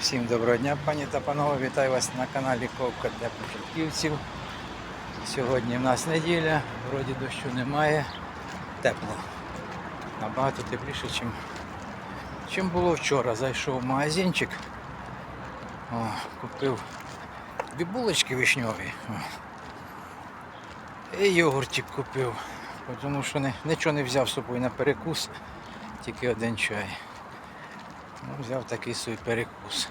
Всім доброго дня, пані та панове. Вітаю вас на каналі Ковка для початківців. Сьогодні в нас неділя, вроді дощу немає. Тепло. Набагато тепліше, чим, чим було вчора. Зайшов в магазинчик. О, купив дві булочки вишньові. О. І йогуртик купив. Тому що нічого не взяв з собою на перекус, тільки один чай. Ну, взяв такий свій перекус.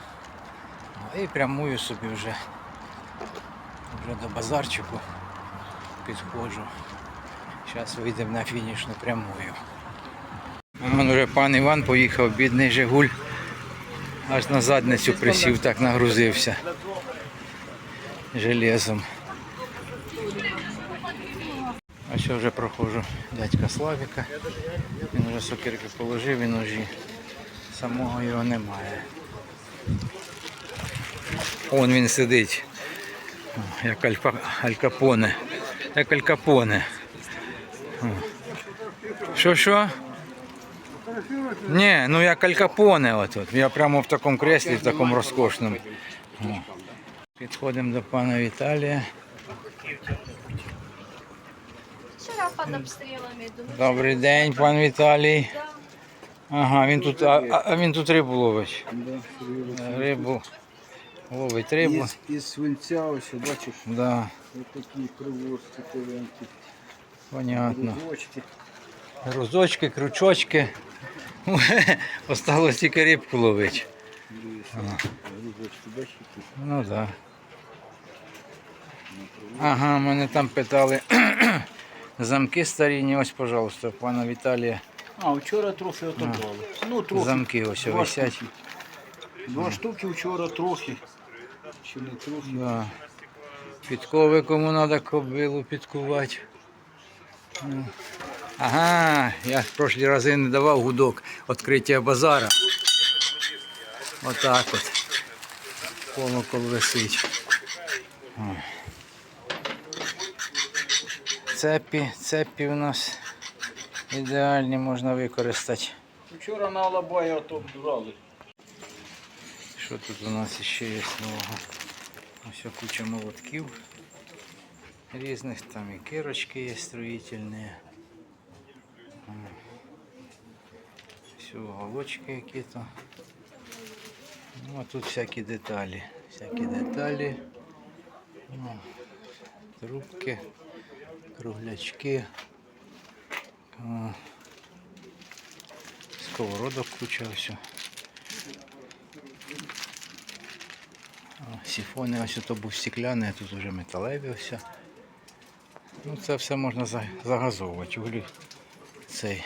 Ну, І прямую собі вже, вже до базарчику підходжу. Зараз вийдемо на фінішну прямую. Вон вже пан Іван поїхав, бідний Жигуль. Аж на задницю присів, так нагрузився железом. А що вже проходжу дядька Славіка. Він вже сокирки положив і ножі. Самого його немає. Он він сидить. Як альфа, алькапоне. Як алькапоне. Що що? Ні, ну як алькапоне отут. Я прямо в такому креслі, в такому розкошному. Підходимо до пана Віталія. Добрий день, пан Віталій. Ага, він тут, а, а- він тут рибу ловить. Рибу. Ловить рибу. Із, із свинця ось, бачиш, Да, ось такі привозки товенькі, понятно. рузочки. Грузочки, крючочки. Осталось тільки рибку ловити. Дивися, рузочки, бачиш, які? Ну так. Да. Ага, мене там питали. Замки старінні, ось, пожалуйста, пана Віталія. А, вчора трохи отобрали. Ну, трохи. Замки ось Два висять. штуки. Два штуки вчора трохи. Чи не трохи. Да. Підкови кому треба кобилу підкувати. Ну. Ага, я в прошлі рази не давав гудок відкриття базара. Отак от. Колокол висить. О. Цепі, цепі у нас ідеальні можна використати. Вчора на Алабая отобрали. Що тут у нас ще є нового? Ось куча молотків різних, там і кирочки є строїтельні. Все, уголочки які-то. Ну, а тут всякі деталі. Всякі деталі. Ну, трубки, круглячки. Сковородок куча все. Сіфони ось то був стекляний, а тут вже металеві все. Ну, це все можна загазовувати. Углі цей.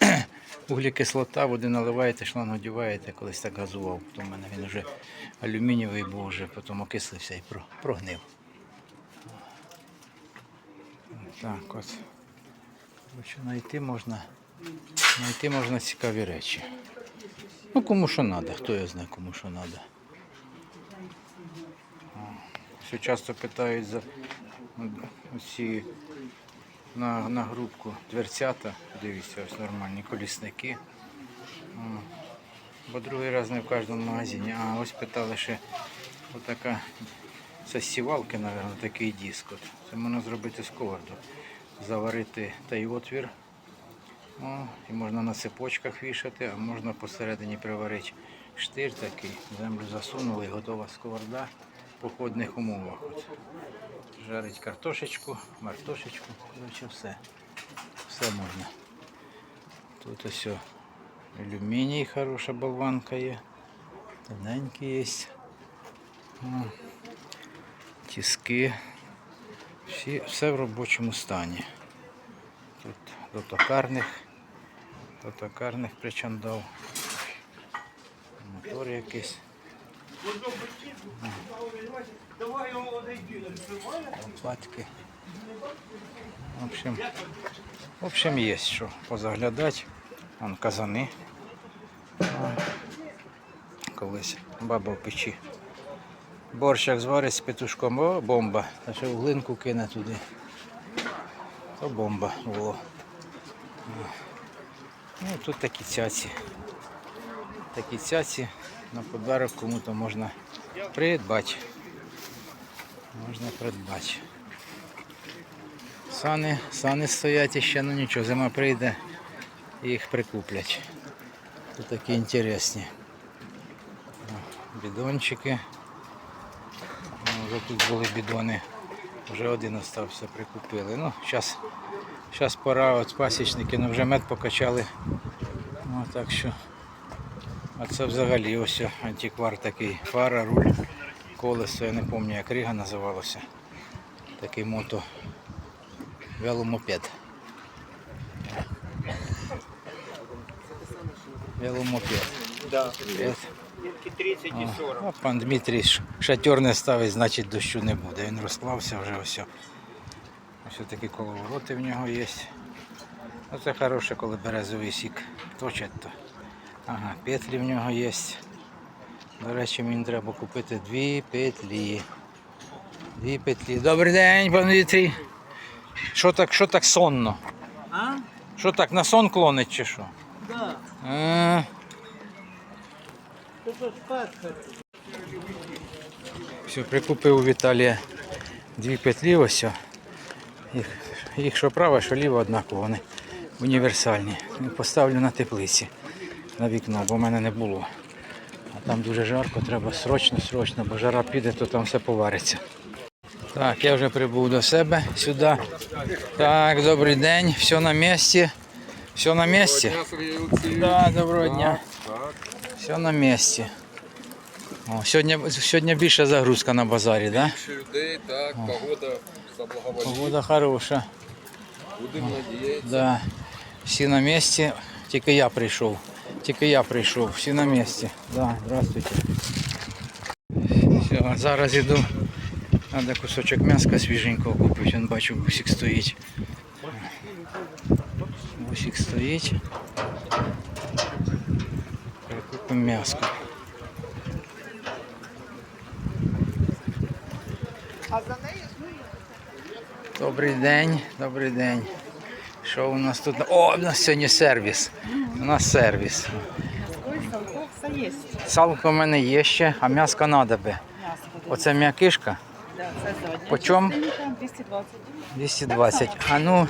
Углекислота, води наливаєте, шланг одіваєте, колись так газував. Потім в мене він вже алюмінієвий був, вже потім окислився і прогнив. Так от. Коротше, знайти можна, знайти можна цікаві речі. Ну кому що треба, хто його знає, кому що треба. Все часто питають за ці на, на грубку дверцята. Дивіться, ось нормальні колісники. Бо другий раз не в кожному магазині. А ось питали ще отака. Це сівалки, мабуть, такий диск. От. Це можна зробити з коварду. Заварити той отвір. О, і можна на цепочках вішати, а можна посередині приварити штир такий, землю засунули і готова сковорода в походних умовах. От. Жарить картошечку, мартошечку, коротше все. Все можна. Тут ось алюміній, хороша болванка є. Тоненький є. Тіски. Всі, все в робочому стані. Тут до токарних, до токарних причандав. Мотор якийсь. Лопатки. В общем, в общем, є що позаглядати. Вон казани. Колись баба в печі. Борщ як зварить з петушком, о, бомба. А ще в глинку кине туди. То бомба було. Ну, тут такі цяці. Такі цяці на подарок кому-то можна придбати. Можна придбати. Сани, сани стоять іще, ну нічого, зима прийде і їх прикуплять. Тут такі інтересні. Бідончики. Вже тут були бідони. Вже один остався, прикупили. Ну, зараз зараз пора, от пасічники, ну вже мед покачали. Ну, так що. А це взагалі ось антиквар такий. Фара, руль, колесо, я не пам'ятаю, як Ріга називалося. Такий мото веломопед. Веломопед. Да. Привіт. 30 і 40. А пан Дмитрій шатер не ставить, значить дощу не буде. Він розклався вже ось. Ось такі коловороти в нього є. Ну, це хороше, коли березовий сік точать то. Ага, петлі в нього є. До речі, мені треба купити дві петлі. Дві петлі. Добрий день, пан Дмитрій. Що так, що так сонно? А? Що так на сон клонить чи що? Да. А, сказка. Все, прикупив у Віталія дві петлі ось. Їх, їх що права, що ліва однаково, вони універсальні. Поставлю на теплиці на вікно, бо в мене не було. А там дуже жарко, треба срочно, срочно, бо жара піде, то там все повариться. Так, я вже прибув до себе сюди. Так, добрий день, все на місці. Все на місці? Да, доброго дня. Все на місці. О, сьогодні, сьогодні більша загрузка на базарі, так? Більше людей, так, погода заблаговоліє. Погода хороша. Будемо надіятися. Да. Всі на місці. Тільки я прийшов. Тільки я прийшов. Всі на місці. Да, здравствуйте. Все, зараз іду. Треба кусочок м'яска свіженького купити. Вон бачу, бусик стоїть. Бусик стоїть. М'яско. Добрий день, добрий день. Що у нас тут? О, у нас сьогодні сервіс. У нас сервіс. Салко в мене є ще, а м'яско треба би. Оце м'якишка. Почем? частинка 220. 220. А ну,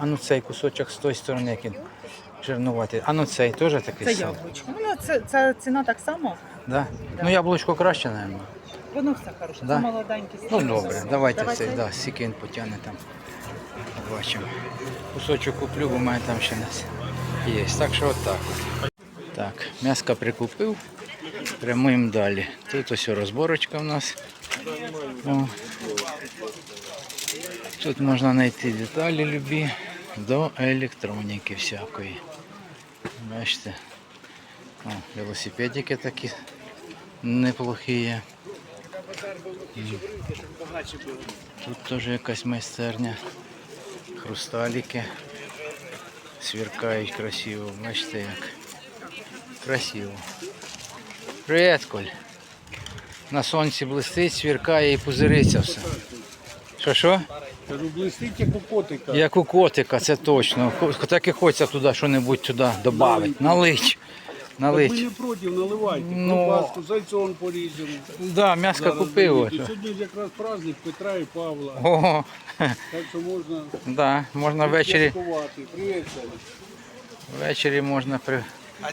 а ну цей кусочок з тої сторони, який жирнуватий. А ну цей теж такий Це сал. яблучко. Ну, це, це ціна так само. Да? Ну яблучко краще, мабуть. Воно все хороше. Да? Це молоденьке. Ну добре, давайте Давай цей, да, скільки він потягне там. Побачимо. Кусочок куплю, бо в мене там ще нас є. Так що отак. от. Так, м'яска прикупив. Прямуємо далі. Тут ось розборочка у нас. О. Тут можна знайти деталі любі до електроніки всякої. Бачите. О, велосипедики такі неплохі. Тут теж якась майстерня. Хрусталіки. Сверкають красиво. Бачите як. Красиво. Привіт, Коль. На сонці блистить, сверкає і пузириться все. Що що? Кажу, блистить як у котика. Як у котика, це точно. Так і хочеться туди що-небудь туди додати. Налить. Так ми не проти, наливайте. Ну. Ковбаску, зайцон порізали. Да, м'яско Зараз купив. Сьогодні ж якраз праздник Петра і Павла. Ого. Так що можна Да, можна ввечері. Привіт, Ввечері можна при,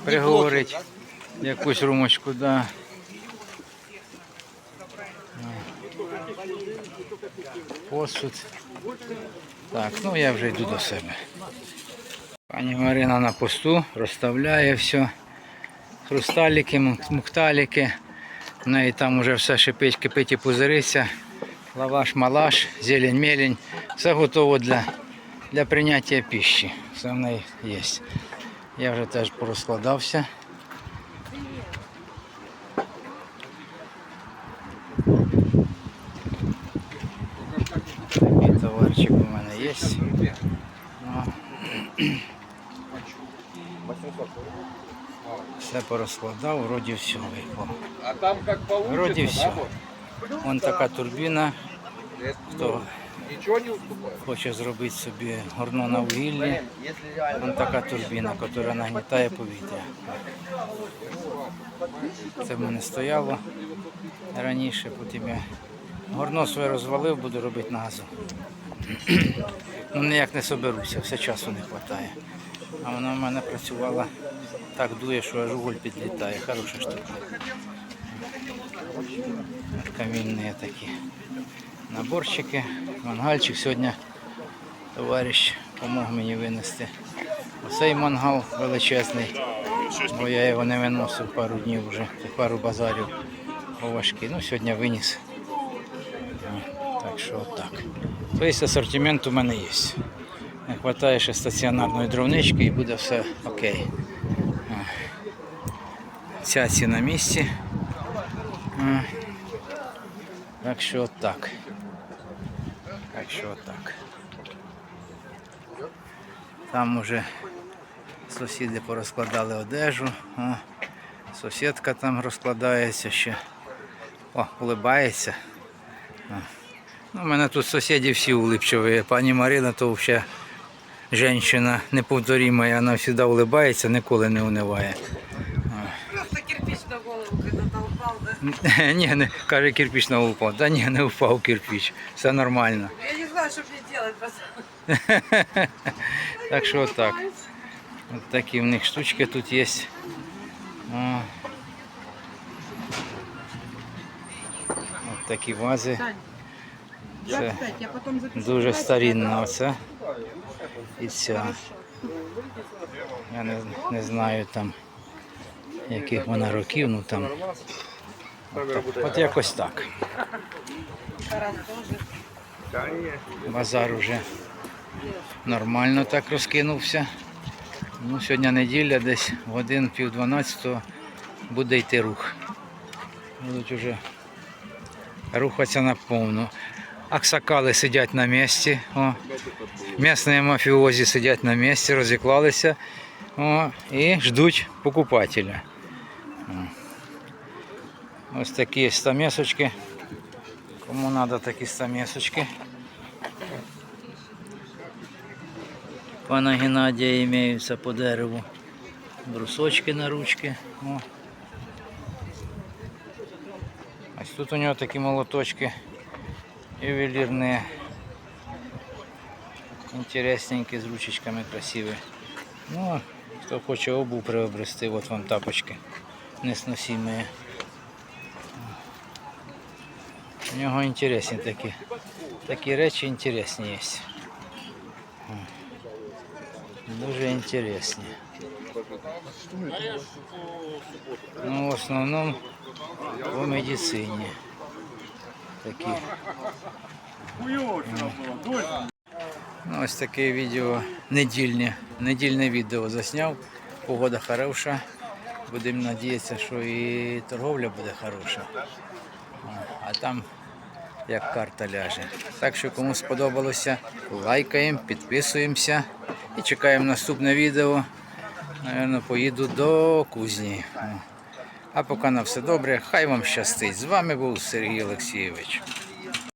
приговорити якусь румочку, да. Посуд. Так, ну я вже йду до себе. Пані Марина на посту розставляє все. Хрусталіки, мукталіки. В неї там вже все шипить, кипить і пузириться. Лаваш, малаш, зелень, мелень. Все готово для, для прийняття пищі. Все в неї є. Я вже теж порозкладався. Такий товарчик у мене є. Ну. Все порозкладав, вроді все виклав. А там як получится, все. Вон така турбіна. Хто уступает. Хоче зробити собі горно на вугіллі. Вон така турбіна, яка нагнітає повітря. Це в мене стояло раніше, потім я горно своє розвалив, буду робити на газу. Ну ніяк не соберуся, все часу не вистачає. А вона в мене працювала так дує, що аж уголь підлітає. Хороша штука. Камінні такі наборчики, мангальчик. Сьогодні товариш допомог мені винести. Оцей мангал величезний, бо я його не виносив пару днів вже, пару базарів бо важкий. Ну, сьогодні виніс. Так що так. Весь асортимент у мене є. Не вистачає ще стаціонарної дровнички і буде все окей. Цяці на місці. Так що так. Так що так. Там уже сусіди порозкладали одежу. О, сусідка там розкладається ще. О, улибається. О. Ну, у мене тут сусіди всі улипчиві. Пані Марина то взагалі жінка неповторима, вона завжди улибається, ніколи не униває. Просто кирпич на голову толпал, да? Ні, не каже, кирпич на упав. Та ні, не впав кирпич. Все нормально. Я не знаю, что мне делать. Просто. Так що так. От такі в них штучки тут є. О. От такі вази. Це 25, я потом запишу. дуже старінна оце. І ця. Я не, не знаю там яких вона років, ну там. От, так. От якось так. Базар уже нормально так розкинувся. Ну, сьогодні неділя, десь годин пів дванадцятого буде йти рух. Будуть вже рухатися наповну. Аксакали сидять на місці. О. Місні мафіозі сидять на місці, розіклалися о, і ждуть покупателя. О. Ось такі стамесочки. Кому треба такі стамесочки. Пана Геннадія имеются по дереву. Брусочки на ручки. О. Ось тут у нього такі молоточки ювелірні. Інтересненькі, з ручечками красиві. Ну, хто хоче обув приобрести, от вам тапочки несносимые. У нього інтересні такі. Такі речі інтересні є. Дуже інтересні. Ну, в основному по медицині. Такі. Ну, ось таке відео недільне, недільне відео засняв. Погода хороша. Будемо надіятися, що і торговля буде хороша. А там як карта ляже. Так що кому сподобалося, лайкаємо, підписуємося і чекаємо наступне відео. Наверно, поїду до кузні. А поки на все добре, хай вам щастить. З вами був Сергій Олексійович.